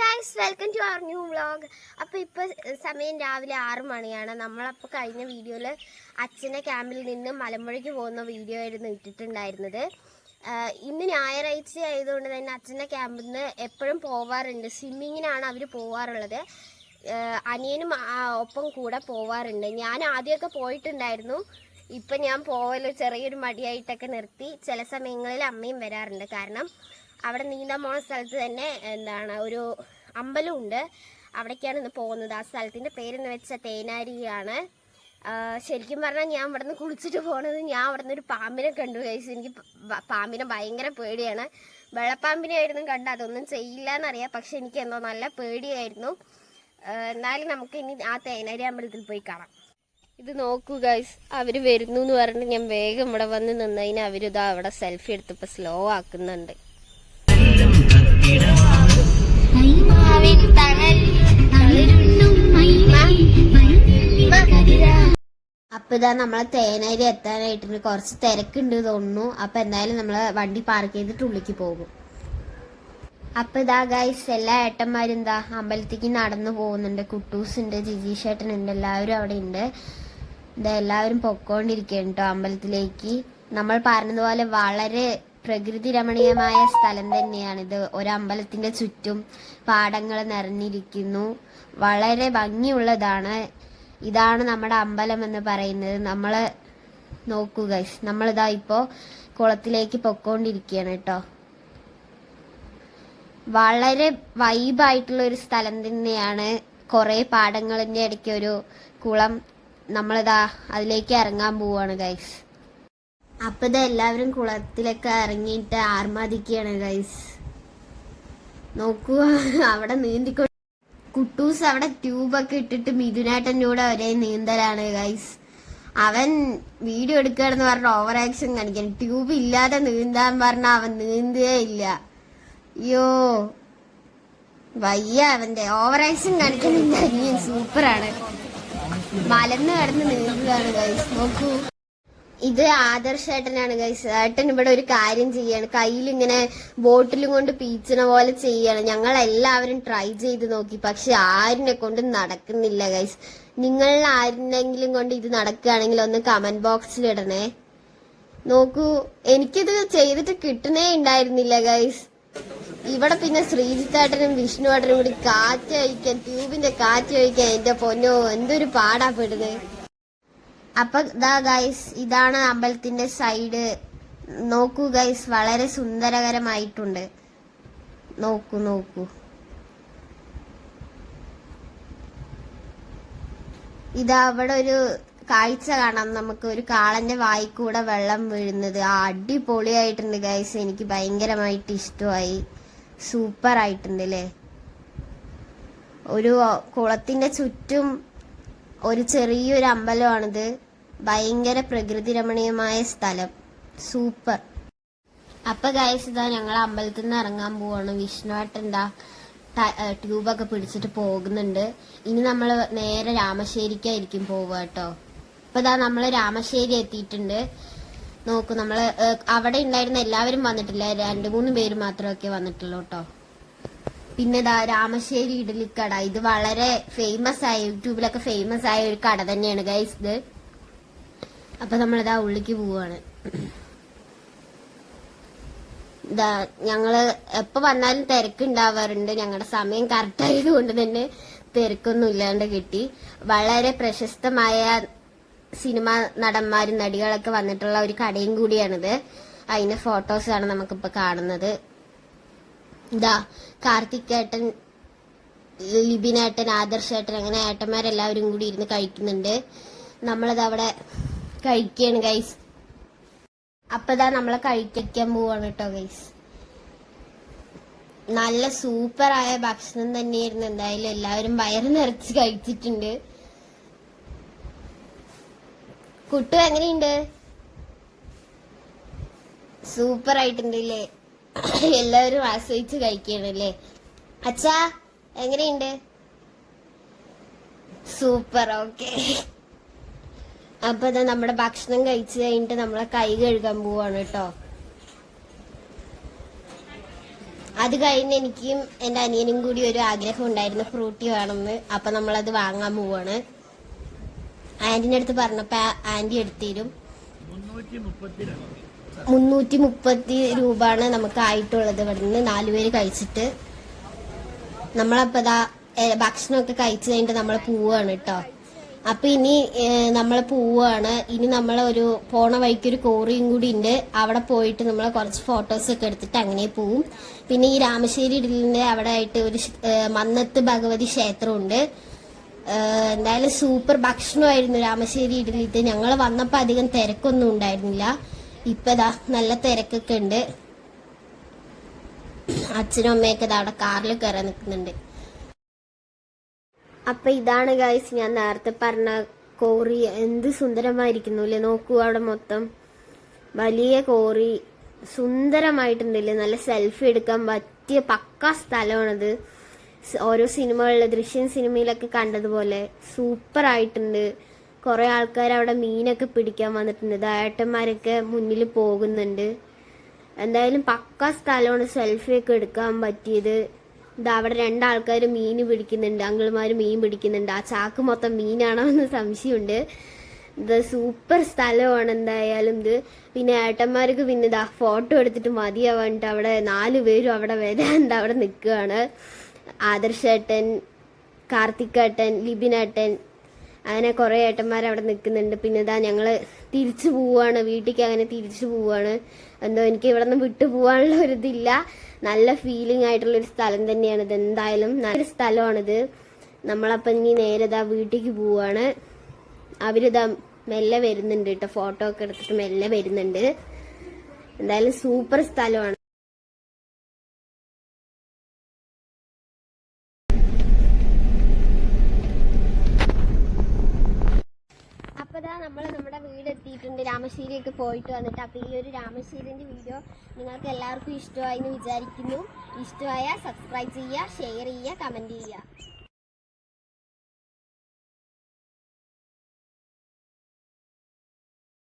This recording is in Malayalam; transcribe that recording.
Guys welcome to our new vlog അപ്പോൾ ഇപ്പോൾ സമയം രാവിലെ ആറ് മണിയാണ്. നമ്മളപ്പോൾ കഴിഞ്ഞ വീഡിയോയിൽ അച്ഛന്റെ ക്യാമ്പിൽ നിന്ന് മലമ്പുഴയ്ക്ക് പോകുന്ന വീഡിയോ ആയിരുന്നു ഇട്ടിട്ടുണ്ടായിരുന്നത്. ഇന്ന് ഞായറാഴ്ച ആയതുകൊണ്ട് തന്നെ അച്ഛന്റെ ക്യാമ്പിൽ നിന്ന് എപ്പോഴും പോവാറുണ്ട്. സ്വിമ്മിങ്ങിനാണ് അവർ പോവാറുള്ളത്. അനിയനും ഒപ്പം കൂടെ പോവാറുണ്ട്. ഞാൻ ആദ്യമൊക്കെ പോയിട്ടുണ്ടായിരുന്നു. ഇപ്പം ഞാൻ പോവൽ ചെറിയൊരു മടിയായിട്ടൊക്കെ നിർത്തി. ചില സമയങ്ങളിൽ അമ്മയും വരാറുണ്ട്. കാരണം അവിടെ നീന്താൻ പോണ സ്ഥലത്ത് തന്നെ എന്താണ് ഒരു അമ്പലമുണ്ട് അവിടേക്കാണ് ഇന്ന് പോകുന്നത്. ആ സ്ഥലത്തിന്റെ പേരെന്ന് വെച്ചാൽ തേനാരിയാണ്. ശരിക്കും പറഞ്ഞാൽ ഞാൻ ഇവിടെ നിന്ന് കുളിച്ചിട്ട് പോണത് ഞാൻ അവിടെ നിന്ന് ഒരു പാമ്പിനെ കണ്ടു കഴിച്ചു എനിക്ക് പാമ്പിനെ ഭയങ്കര പേടിയാണ്. വെള്ളപ്പാമ്പിനെ ആയിരുന്നു കണ്ട് അതൊന്നും ചെയ്യില്ല എന്നറിയാം പക്ഷെ എനിക്ക് എന്തോ നല്ല പേടിയായിരുന്നു. എന്നാലും നമുക്ക് ഇനി ആ തേനാരി അമ്പലത്തിൽ പോയി കാണാം. ഇത് നോക്കൂ ഗൈസ് അവർ വരുന്നു എന്ന് പറഞ്ഞിട്ട് ഞാൻ വേഗം ഇവിടെ വന്ന് നിന്നതിന് അവരിതാ അവിടെ സെൽഫി എടുത്തപ്പോൾ സ്ലോ ആക്കുന്നുണ്ട്. അപ്പൊ ഇതാ നമ്മളെ തേനേരി എത്താനായിട്ട് കുറച്ച് തിരക്കുണ്ട് തോന്നുന്നു. അപ്പൊ എന്തായാലും നമ്മൾ വണ്ടി പാർക്ക് ചെയ്തിട്ട് ഉള്ളിക്ക് പോകും. അപ്പൊ ഇതാ ഗൈസ് എല്ലാ ഏട്ടന്മാരും എന്താ അമ്പലത്തേക്ക് നടന്നു പോകുന്നുണ്ട്. കുട്ടൂസ് ഉണ്ട് ഏട്ടനുണ്ട് എല്ലാവരും അവിടെ ഉണ്ട് ഇതാ എല്ലാവരും പൊക്കോണ്ടിരിക്കുകയാണ് കേട്ടോ അമ്പലത്തിലേക്ക്. നമ്മൾ പറഞ്ഞതുപോലെ വളരെ പ്രകൃതി രമണീയമായ സ്ഥലം തന്നെയാണിത്. ഒരമ്പലത്തിന്റെ ചുറ്റും പാടങ്ങൾ നിറഞ്ഞിരിക്കുന്നു. വളരെ ഭംഗിയുള്ളതാണ്. ഇതാണ് നമ്മുടെ അമ്പലം എന്ന് പറയുന്നത്. നമ്മൾ നോക്കൂ നമ്മളിതാ ഇപ്പോ കുളത്തിലേക്ക് പൊക്കോണ്ടിരിക്കുകയാണ് കേട്ടോ. വളരെ വൈബായിട്ടുള്ള ഒരു സ്ഥലം തന്നെയാണ്. കുറെ പാടങ്ങളിന്റെ ഇടയ്ക്ക് ഒരു കുളം നമ്മളിതാ അതിലേക്ക് ഇറങ്ങാൻ പോവാണ് ഗൈസ് അപ്പൊ എല്ലാവരും കുളത്തിലൊക്കെ ഇറങ്ങിയിട്ട് ആർമാദിക്കുകയാണ് ഗൈസ് നോക്കൂ അവിടെ നീന്തിക്കൊണ്ട് കുട്ടൂസ് അവിടെ ട്യൂബൊക്കെ ഇട്ടിട്ട് മിഥുനാട്ടന്റെ ഒരേ നീന്തലാണ് ഗൈസ് അവൻ വീഡിയോ എടുക്കുകയാണെന്ന് പറഞ്ഞ ഓവർ ആക്ഷൻ കാണിക്കാൻ. ട്യൂബ് ഇല്ലാതെ നീന്താൻ പറഞ്ഞ അവൻ നീന്തേ ഇല്ല. അയ്യോ. വയ്യ അവന്റെ ഓവർ ആക്ഷൻ അനിയൻ സൂപ്പറാണ് മലന്ന് കിടന്ന് നീന്തുകയാണ് ഗൈസ് നോക്കൂ. ഇത് ആദർശ ഏട്ടനാണ് ഗൈസ് ഏട്ടൻ ഇവിടെ ഒരു കാര്യം ചെയ്യാണ്. കയ്യിൽ ഇങ്ങനെ ബോട്ടിലും കൊണ്ട് പീച്ചണ പോലെ ചെയ്യാണ്. ഞങ്ങൾ എല്ലാവരും ട്രൈ ചെയ്ത് നോക്കി. പക്ഷെ ആരിനെ കൊണ്ട് നടക്കുന്നില്ല ഗൈസ് നിങ്ങൾ ആരിനെങ്കിലും കൊണ്ട് ഇത് നടക്കുകയാണെങ്കിൽ ഒന്ന് കമന്റ് ബോക്സിൽ ഇടണേ. നോക്കൂ എനിക്കിത് ചെയ്തിട്ട് കിട്ടുന്നേ ഉണ്ടായിരുന്നില്ല ഗൈസ് ഇവിടെ പിന്നെ ശ്രീജിത്ത് ഏട്ടനും വിഷ്ണു ഏട്ടനും കൂടി കാറ്റ് കഴിക്കാൻ ട്യൂബിന്റെ കാറ്റ് കഴിക്കാൻ എന്റെ പൊന്നോ എന്തൊരു പാടാ പെടുന്നത് അപ്പൊ ഇതാ ഗൈസ് ഇതാണ് അമ്പലത്തിന്റെ സൈഡ് നോക്കൂ ഗൈസ് വളരെ സുന്ദരകരമായിട്ടുണ്ട്. നോക്കൂ നോക്കൂ. ഇതാ അവിടെ ഒരു കാഴ്ച കാണാം. നമുക്ക് ഒരു കാളന്റെ വായിക്കൂടെ വെള്ളം വീഴുന്നത്. അടിപൊളിയായിട്ടുണ്ട് ഗൈസ് എനിക്ക് ഭയങ്കരമായിട്ട് ഇഷ്ടമായി. സൂപ്പർ ആയിട്ടുണ്ട് അല്ലേ ഒരു കുളത്തിന്റെ ചുറ്റും ഒരു ചെറിയൊരു അമ്പലമാണിത്. ഭയങ്കര പ്രകൃതി രമണീയമായ സ്ഥലം. സൂപ്പർ. അപ്പൊ ഗൈസ് ഇതാ ഞങ്ങൾ അമ്പലത്തിൽ നിന്ന് ഇറങ്ങാൻ പോവാണ്. വിഷ്ണുവായിട്ടെന്താ ട്യൂബൊക്കെ പിടിച്ചിട്ട് പോകുന്നുണ്ട്. ഇനി നമ്മൾ നേരെ രാമശ്ശേരിക്കായിരിക്കും പോവുക കേട്ടോ. ഇപ്പൊ ഇതാ നമ്മൾ രാമശ്ശേരി എത്തിയിട്ടുണ്ട്. നോക്കൂ നമ്മൾ അവിടെ ഉണ്ടായിരുന്ന എല്ലാവരും വന്നിട്ടില്ല. രണ്ടു മൂന്ന് പേര് മാത്രമൊക്കെ വന്നിട്ടുള്ളൂ കേട്ടോ. പിന്നെ ഇതാ രാമശ്ശേരി ഇഡലിക്കട. ഇത് വളരെ ഫേമസ് ആയ യൂട്യൂബിലൊക്കെ ഫേമസ് ആയ ഒരു കട തന്നെയാണ് ഗൈസ് ഇത്. അപ്പൊ നമ്മളിതാ ഉള്ളിക്ക് പോവാണ്. ഇതാ ഞങ്ങൾ എപ്പോ വന്നാലും തിരക്കുണ്ടാവാറുണ്ട്. ഞങ്ങളുടെ സമയം കറക്റ്റ് ആയതുകൊണ്ട് തന്നെ തിരക്കൊന്നും ഇല്ലാണ്ട് കിട്ടി. വളരെ പ്രശസ്തമായ സിനിമ നടന്മാരും നടികളൊക്കെ വന്നിട്ടുള്ള ഒരു കടയും കൂടിയാണിത്. അതിന്റെ ഫോട്ടോസ് ആണ് നമുക്കിപ്പോ കാണുന്നത്. ഇതാ കാർത്തികേട്ടൻ ലിബിനേട്ടൻ ആദർശേട്ടൻ അങ്ങനെ ഏട്ടന്മാരെല്ലാവരും കൂടി ഇരുന്ന് കഴിക്കുന്നുണ്ട്. നമ്മളത് അവിടെ കഴിക്കുകയാണ് ഗൈസ് അപ്പൊ നമ്മളെ കഴിക്കാൻ പോവാണ് കേട്ടോ ഗൈസ് നല്ല സൂപ്പറായ ഭക്ഷണം തന്നെയായിരുന്നു. എന്തായാലും എല്ലാവരും വയറ് നിറച്ച് കഴിച്ചിട്ടുണ്ട്. കുട്ടു എങ്ങനെയുണ്ട്? സൂപ്പർ ആയിട്ടുണ്ട് അല്ലേ എല്ലാവരും ആസ്വദിച്ച് കഴിക്കണല്ലേ? അച്ഛാ എങ്ങനെയുണ്ട്? Super okay. അപ്പൊ ഇതാ നമ്മുടെ ഭക്ഷണം കഴിച്ചു കഴിഞ്ഞിട്ട് നമ്മളെ കൈ കഴുകാൻ പോവാണ് കേട്ടോ. അത് കഴിഞ്ഞ് എനിക്കും എന്റെ അനിയനും കൂടി ഒരു ആഗ്രഹം ഉണ്ടായിരുന്നു ഫ്രൂട്ടി വേണമെന്ന്. അപ്പൊ നമ്മളത് വാങ്ങാൻ പോവാണ്. ആന്റിന്റെ അടുത്ത് പറഞ്ഞപ്പോ ആന്റി എടുത്തരും മുന്നൂറ്റി മുപ്പത്തി രൂപയാണ് നമുക്ക് ആയിട്ടുള്ളത് ഇവിടുന്ന് നാലുപേര് കഴിച്ചിട്ട്. നമ്മളപ്പതാ ഭക്ഷണമൊക്കെ കഴിച്ചു കഴിഞ്ഞിട്ട് നമ്മൾ പോവുകയാണ് കേട്ടോ അപ്പൊ ഇനി നമ്മൾ പോവുകയാണ് ഇനി നമ്മൾ ഒരു പോണ വഴിക്ക് ഒരു കോറിയും കൂടി ഉണ്ട് അവിടെ പോയിട്ട് നമ്മൾ കുറച്ച് ഫോട്ടോസ് ഒക്കെ എടുത്തിട്ട് അങ്ങനെ പോവും. പിന്നെ ഈ രാമശ്ശേരി ഇടലിന്റെ അവിടെ ആയിട്ട് ഒരു മന്നത്ത് ഭഗവതി ക്ഷേത്രമുണ്ട് എന്തായാലും സൂപ്പർ ഭക്ഷണമായിരുന്നു രാമശ്ശേരി ഇഡലിത്ത് ഞങ്ങൾ വന്നപ്പോൾ അധികം തിരക്കൊന്നും ഉണ്ടായിരുന്നില്ല. ഇപ്പതാ നല്ല തിരക്കൊക്കെ ഉണ്ട്. അച്ഛനും അമ്മയൊക്കെ ഇതാ അവിടെ കാറിൽ കയറാൻ നിൽക്കുന്നുണ്ട്. അപ്പൊ ഇതാണ് ഗൈസ് ഞാൻ നേരത്തെ പറഞ്ഞ കോറി എന്ത് സുന്ദരമായിരിക്കുന്നു നോക്കൂ അവിടെ മൊത്തം വലിയ കോറി സുന്ദരമായിട്ടുണ്ടല്ലേ നല്ല സെൽഫി എടുക്കാൻ പറ്റിയ പക്ക സ്ഥലമാണത്. ഓരോ സിനിമകളിലെ ദൃശ്യം സിനിമയിലൊക്കെ കണ്ടതുപോലെ സൂപ്പർ ആയിട്ടുണ്ട്. കുറെ ആൾക്കാർ അവിടെ മീനൊക്കെ പിടിക്കാൻ വന്നിട്ടുണ്ട്. ദായട്ടന്മാരൊക്കെ മുന്നിൽ പോകുന്നുണ്ട്. എന്തായാലും പക്ക സ്ഥലമാണ് സെൽഫി ഒക്കെ എടുക്കാൻ പറ്റിയത്. ഇതാ അവിടെ രണ്ടാൾക്കാർ മീൻ പിടിക്കുന്നുണ്ട്. അങ്കിൾമാർ മീൻ പിടിക്കുന്നുണ്ട്. ആ ചാക്ക് മൊത്തം മീനാണോ എന്ന് സംശയമുണ്ട്. ഇത് സൂപ്പർ സ്ഥലമാണ് എന്തായാലും ഇത്. പിന്നെ ഏട്ടന്മാർക്ക് പിന്നെ ഇതാ ഫോട്ടോ എടുത്തിട്ട് മതിയാവാണ്ട് അവിടെ നാല് പേരും അവിടെ വരാണ്ട് അവിടെ നിൽക്കുകയാണ്. ആദർശേട്ടൻ കാർത്തിക്കേട്ടൻ ലിബിനേട്ടൻ അങ്ങനെ കുറേ ഏട്ടന്മാർ അവിടെ നിൽക്കുന്നുണ്ട് പിന്നെ ഇതാ ഞങ്ങൾ തിരിച്ചു പോവാണ്. വീട്ടിലേക്ക് അങ്ങനെ തിരിച്ചു പോവാണ്. എന്തോ എനിക്ക് ഇവിടെ നിന്ന് വിട്ടു പോകാനുള്ള ഒരു ഇതില്ല. നല്ല ഫീലിംഗ് ആയിട്ടുള്ള ഒരു സ്ഥലം തന്നെയാണ് ഇത്. എന്തായാലും നല്ലൊരു സ്ഥലമാണിത്. നമ്മളപ്പം ഇനി നേരെ ഇതാ വീട്ടിലേക്ക് പോവാണ്. അവരിതാ മെല്ലെ വരുന്നുണ്ട് കേട്ടോ ഫോട്ടോ ഒക്കെ എടുത്തിട്ട് മെല്ലെ വരുന്നുണ്ട്. എന്തായാലും സൂപ്പർ സ്ഥലമാണ് അപ്പോൾ ഇതാ നമ്മൾ നമ്മുടെ വീട് എത്തിയിട്ടുണ്ട് രാമശ്ശേരിയൊക്കെ പോയിട്ട് വന്നിട്ട് അപ്പോൾ ഈ ഒരു രാമശ്ശേരിന്റെ വീഡിയോ നിങ്ങൾക്ക് എല്ലാവർക്കും ഇഷ്ടമായി എന്ന് വിചാരിക്കുന്നു. ഇഷ്ടമായാൽ സബ്സ്ക്രൈബ് ചെയ്യുക ഷെയർ ചെയ്യുക കമന്റ് ചെയ്യുക.